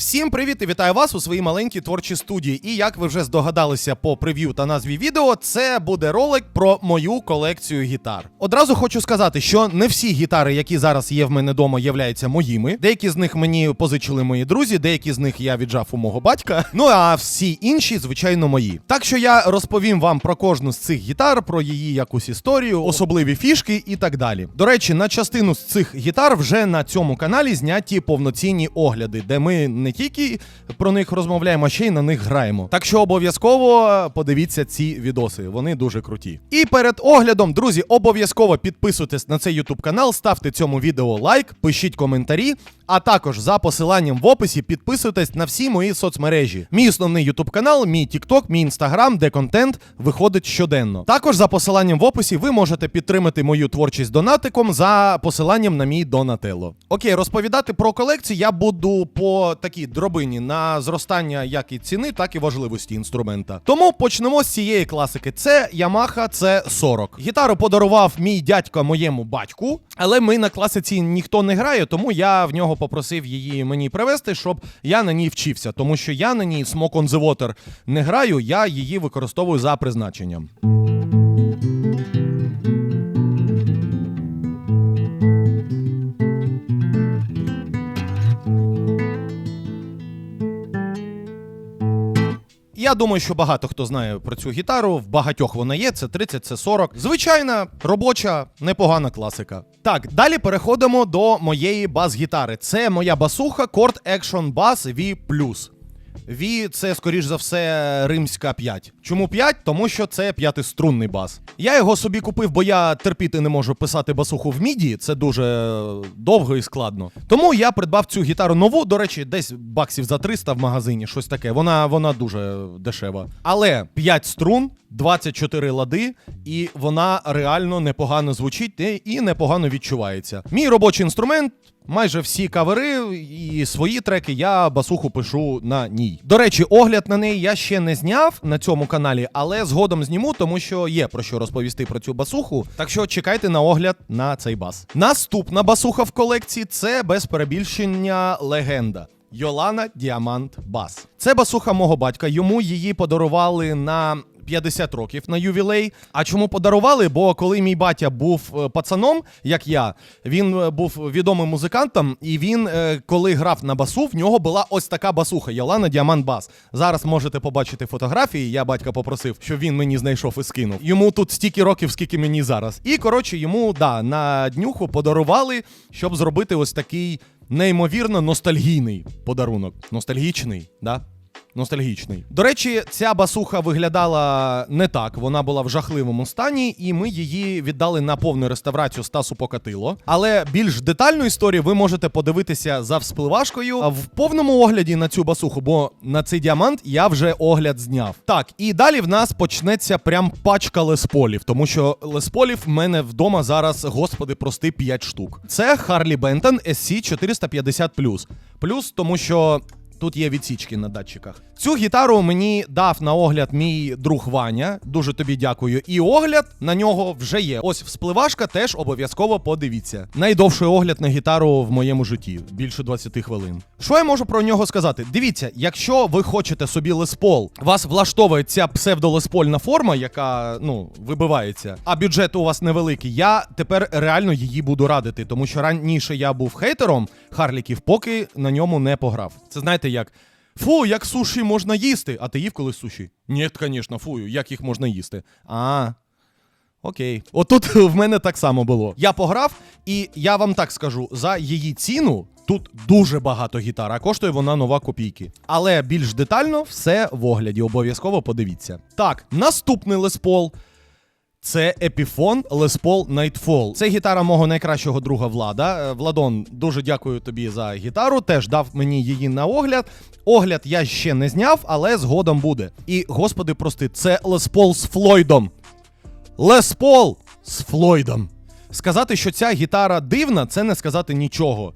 Всім привіт і вітаю вас у своїй маленькій творчій студії. І як ви вже здогадалися по прев'ю та назві відео, це буде ролик про мою колекцію гітар. Одразу хочу сказати, що не всі гітари, які зараз є в мене вдома, являються моїми. Деякі з них мені позичили мої друзі, деякі з них я віджав у мого батька. Ну а всі інші, звичайно, мої. Так що я розповім вам про кожну з цих гітар, про її якусь історію, особливі фішки і так далі. До речі, на частину з цих гітар вже на цьому каналі зняті повноцінні огляди, де ми не тільки про них розмовляємо, а ще й на них граємо. Так що обов'язково подивіться ці відоси, вони дуже круті. І перед оглядом, друзі, обов'язково підписуйтесь на цей YouTube канал, ставте цьому відео лайк, пишіть коментарі. А також за посиланням в описі підписуйтесь на всі мої соцмережі. Мій основний YouTube канал, мій TikTok, мій Instagram, де контент виходить щоденно. Також за посиланням в описі ви можете підтримати мою творчість донатиком за посиланням на мій Донателло. Окей, розповідати про колекцію я буду по такій дробині на зростання як і ціни, так і важливості інструмента. Тому почнемо з цієї класики. Це Yamaha C40. Гітару подарував мій дядько моєму батьку, але ми на класиці ніхто не грає, тому я в нього попросив її мені привезти, щоб я на ній вчився. Тому що я на ній Smoke on the Water не граю, я її використовую за призначенням. Я думаю, що багато хто знає про цю гітару. В багатьох вона є. Це 30, це 40. Звичайна, робоча, непогана класика. Так, далі переходимо до моєї бас-гітари. Це моя басуха Cord Action Bass V+. V це, скоріш за все, римська 5. Чому 5? Тому що це п'ятиструнний бас. Я його собі купив, бо я терпіти не можу писати басуху в міді. Це дуже е, довго і складно. Тому я придбав цю гітару нову. До речі, десь баксів за 300 в магазині, щось таке. Вона, вона дуже дешева. Але 5 струн, 24 лади, і вона реально непогано звучить і- непогано відчувається. Мій робочий інструмент. Майже всі кавери і свої треки я басуху пишу на ній. До речі, огляд на неї я ще не зняв на цьому каналі, але згодом зніму, тому що є про що розповісти про цю басуху. Так що чекайте на огляд на цей бас. Наступна басуха в колекції це без перебільшення легенда. Йолана Діамант Бас. Це басуха мого батька. Йому її подарували на 50 років на ювілей. А чому подарували? Бо коли мій батя був е, пацаном, як я, він е, був відомим музикантом, і він, е, коли грав на басу, в нього була ось така басуха Йолана Діамант Бас. Зараз можете побачити фотографії. Я батька попросив, щоб він мені знайшов і скинув. Йому тут стільки років, скільки мені зараз. І коротше, йому да, на днюху подарували, щоб зробити ось такий неймовірно ностальгійний подарунок. Ностальгічний, да? Ностальгічний. До речі, ця басуха виглядала не так. Вона була в жахливому стані, і ми її віддали на повну реставрацію Стасу Покатило. Але більш детальну історію ви можете подивитися за вспливашкою в повному огляді на цю басуху, бо на цей діамант я вже огляд зняв. Так, і далі в нас почнеться прям пачка лесполів, тому що лесполів в мене вдома зараз, господи, прости, 5 штук. Це Harley Benton SC 450 Плюс, тому що Тут є відсічки на датчиках. Цю гітару мені дав на огляд мій друг Ваня. Дуже тобі дякую. І огляд на нього вже є. Ось вспливашка теж обов'язково подивіться. Найдовший огляд на гітару в моєму житті більше 20 хвилин. Що я можу про нього сказати? Дивіться, якщо ви хочете собі леспол, вас влаштовує ця псевдолеспольна форма, яка ну вибивається, а бюджет у вас невеликий. Я тепер реально її буду радити, тому що раніше я був хейтером Харліків, поки на ньому не пограв. Це знаєте як. Фу, як суші можна їсти. А ти їв колись суші? Ні, звісно, фу, як їх можна їсти. А. Окей. Отут в мене так само було. Я пограв, і я вам так скажу: за її ціну тут дуже багато гітар, а коштує вона нова копійки. Але більш детально все в огляді. Обов'язково подивіться. Так, наступний леспол. Це Les Paul Nightfall. Це гітара мого найкращого друга Влада. Е, Владон, дуже дякую тобі за гітару. Теж дав мені її на огляд. Огляд я ще не зняв, але згодом буде. І, господи, прости, це Paul з Флойдом. Paul з Флойдом. Сказати, що ця гітара дивна, це не сказати нічого.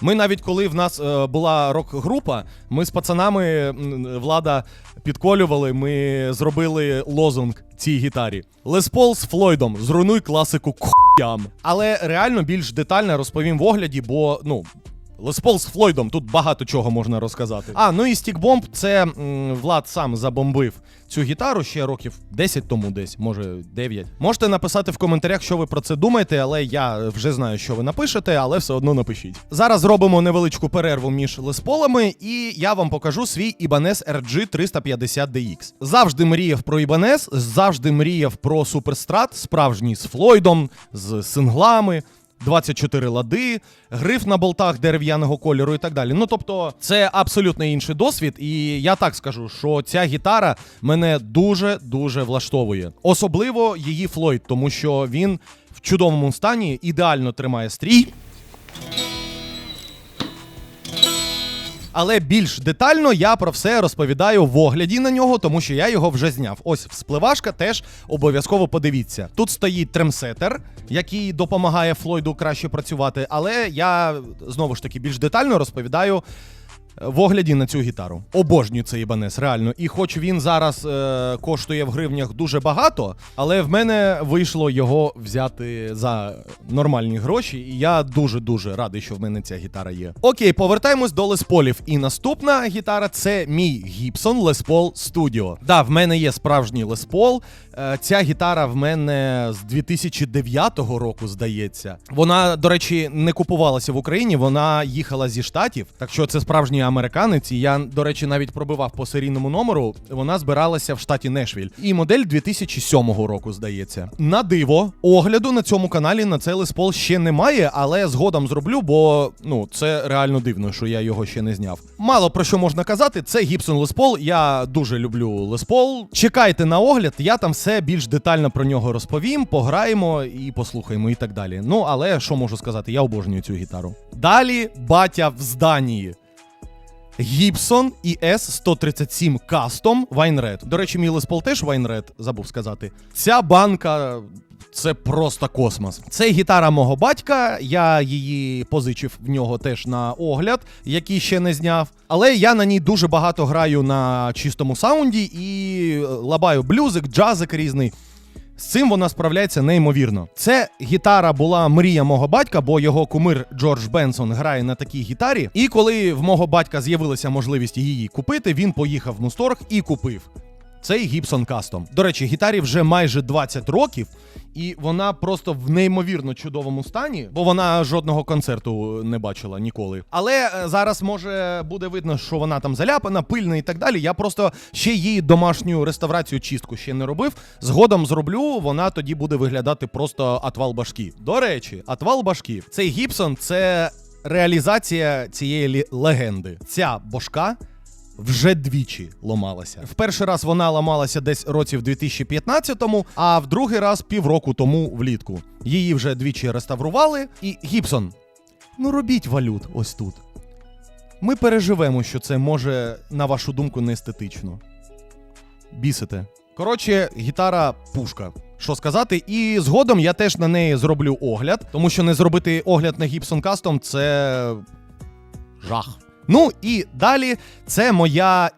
Ми навіть коли в нас е, була рок-група, ми з пацанами влада підколювали, ми зробили лозунг цій гітарі. Лес Пол з Флойдом, зруйнуй класику к**ям. Але реально більш детально розповім в огляді, бо ну. Paul з Флойдом, тут багато чого можна розказати. А, ну і стікбомб, це м, Влад сам забомбив цю гітару ще років 10 тому десь, може 9. Можете написати в коментарях, що ви про це думаєте, але я вже знаю, що ви напишете, але все одно напишіть. Зараз зробимо невеличку перерву між лесполами, і я вам покажу свій Ibanez RG 350 DX. Завжди мріяв про Ibanez, завжди мріяв про суперстрат, справжній з Флойдом, з синглами. 24 лади, гриф на болтах дерев'яного кольору і так далі. Ну тобто, це абсолютно інший досвід, і я так скажу, що ця гітара мене дуже дуже влаштовує. Особливо її Флойд, тому що він в чудовому стані ідеально тримає стрій. Але більш детально я про все розповідаю в огляді на нього, тому що я його вже зняв. Ось вспливашка теж обов'язково подивіться. Тут стоїть тремсетер, який допомагає Флойду краще працювати, але я знову ж таки більш детально розповідаю. В огляді на цю гітару. Обожнюю цей Ibanez, реально. І хоч він зараз е, коштує в гривнях дуже багато, але в мене вийшло його взяти за нормальні гроші, і я дуже-дуже радий, що в мене ця гітара є. Окей, повертаємось до Лесполів. І наступна гітара це мій Gibson Paul Studio. Да, в мене є справжній Paul. Е, Ця гітара в мене з 2009 року, здається. Вона, до речі, не купувалася в Україні, вона їхала зі штатів. Так що це справжній американець. І я, до речі, навіть пробивав по серійному номеру. Вона збиралася в штаті Нешвіль. І модель 2007 року, здається. На диво, огляду на цьому каналі на цей Paul ще немає, але згодом зроблю, бо ну це реально дивно, що я його ще не зняв. Мало про що можна казати. Це Les Paul. Я дуже люблю Paul. Чекайте на огляд, я там все більш детально про нього розповім, пограємо і послухаємо, і так далі. Ну але що можу сказати, я обожнюю цю гітару. Далі батя в зданії. Gibson ES 137 Custom Вайнред. До речі, мій Paul теж Вайнред, забув сказати. Ця банка. Це просто космос. Це гітара мого батька. Я її позичив в нього теж на огляд, який ще не зняв. Але я на ній дуже багато граю на чистому саунді і лабаю блюзик, джазик різний. З цим вона справляється неймовірно. Це гітара була мрія мого батька, бо його кумир Джордж Бенсон грає на такій гітарі. І коли в мого батька з'явилася можливість її купити, він поїхав в Мусторг і купив. Цей Gibson Custom. До речі, гітарі вже майже 20 років, і вона просто в неймовірно чудовому стані, бо вона жодного концерту не бачила ніколи. Але е, зараз може буде видно, що вона там заляпана, пильна і так далі. Я просто ще її домашню реставрацію чистку ще не робив. Згодом зроблю, вона тоді буде виглядати просто атвал башки. До речі, атвал башки. Цей Gibson — це реалізація цієї легенди. Ця башка вже двічі ламалася. В перший раз вона ламалася десь році в 2015-му, а в другий раз півроку тому влітку. Її вже двічі реставрували. І Гібсон, ну робіть валют ось тут. Ми переживемо, що це може, на вашу думку, не естетично. Бісите. Коротше, гітара пушка. Що сказати, і згодом я теж на неї зроблю огляд, тому що не зробити огляд на Gibson Custom це жах. Ну і далі це моя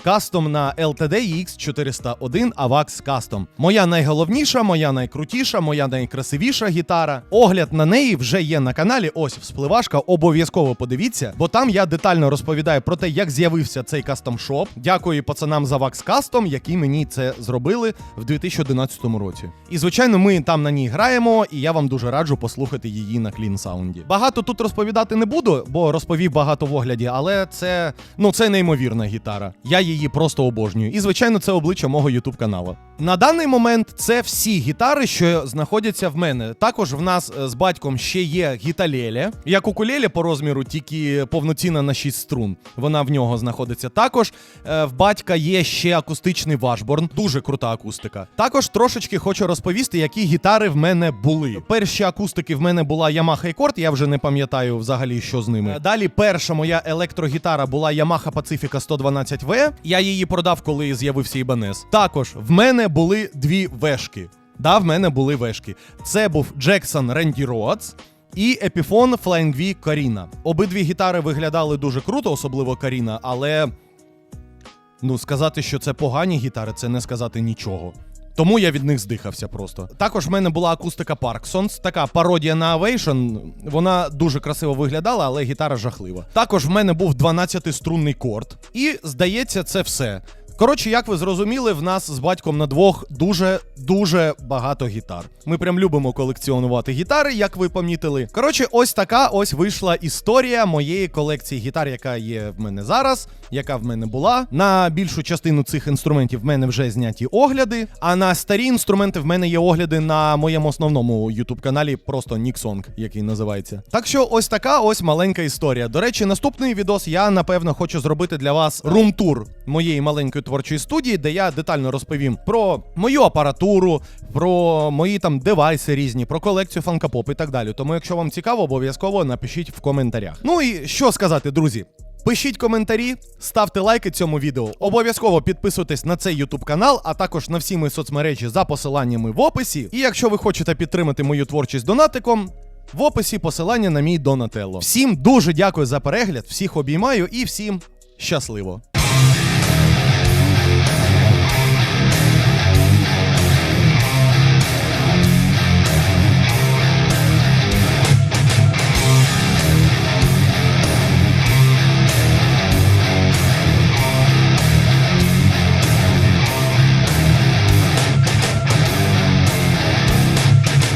іменна кастомна LTD X401 AVAX Custom. Моя найголовніша, моя найкрутіша, моя найкрасивіша гітара. Огляд на неї вже є на каналі. Ось вспливашка. Обов'язково подивіться, бо там я детально розповідаю про те, як з'явився цей кастом шоп. Дякую пацанам за VAX Custom, які мені це зробили в 2011 році. І звичайно, ми там на ній граємо, і я вам дуже раджу послухати її на клін саунді. Багато тут розповідати не буду, бо розповів багато в огляді, але це ну це неймовірна гітара. Я її просто обожнюю. І звичайно, це обличчя мого ютуб каналу. На даний момент це всі гітари, що знаходяться в мене. Також в нас е, з батьком ще є гіталеле. Як укулеле по розміру, тільки повноцінна на 6 струн. Вона в нього знаходиться. Також е, в батька є ще акустичний вашборн, дуже крута акустика. Також трошечки хочу розповісти, які гітари в мене були. Перші акустики в мене була Yamaha Accord, я вже не пам'ятаю взагалі, що з ними. Е, Далі перша моя електрогітара була Yamaha Pacifica 112V. Я її продав, коли з'явився Ібанес. Також в мене були дві вешки. Да, в мене були вешки. Це був Джексон Ренді Роадс і Епіфон Flying V Каріна. Обидві гітари виглядали дуже круто, особливо Каріна, але ну сказати, що це погані гітари, це не сказати нічого. Тому я від них здихався просто. Також в мене була акустика Parksons, така пародія на Avation. Вона дуже красиво виглядала, але гітара жахлива. Також в мене був 12-струнний корд. І здається, це все. Коротше, як ви зрозуміли, в нас з батьком на двох дуже дуже багато гітар. Ми прям любимо колекціонувати гітари, як ви помітили. Коротше, ось така ось вийшла історія моєї колекції гітар, яка є в мене зараз, яка в мене була. На більшу частину цих інструментів в мене вже зняті огляди. А на старі інструменти в мене є огляди на моєму основному youtube каналі, просто Nixong, який називається. Так що ось така ось маленька історія. До речі, наступний відос я напевно хочу зробити для вас рум-тур моєї маленької творчої студії, де я детально розповім про мою апаратуру, про мої там девайси різні, про колекцію фанкапоп і так далі. Тому, якщо вам цікаво, обов'язково напишіть в коментарях. Ну і що сказати, друзі. Пишіть коментарі, ставте лайки цьому відео. Обов'язково підписуйтесь на цей YouTube канал, а також на всі мої соцмережі за посиланнями в описі. І якщо ви хочете підтримати мою творчість донатиком, в описі посилання на мій Донателло. Всім дуже дякую за перегляд, всіх обіймаю і всім щасливо!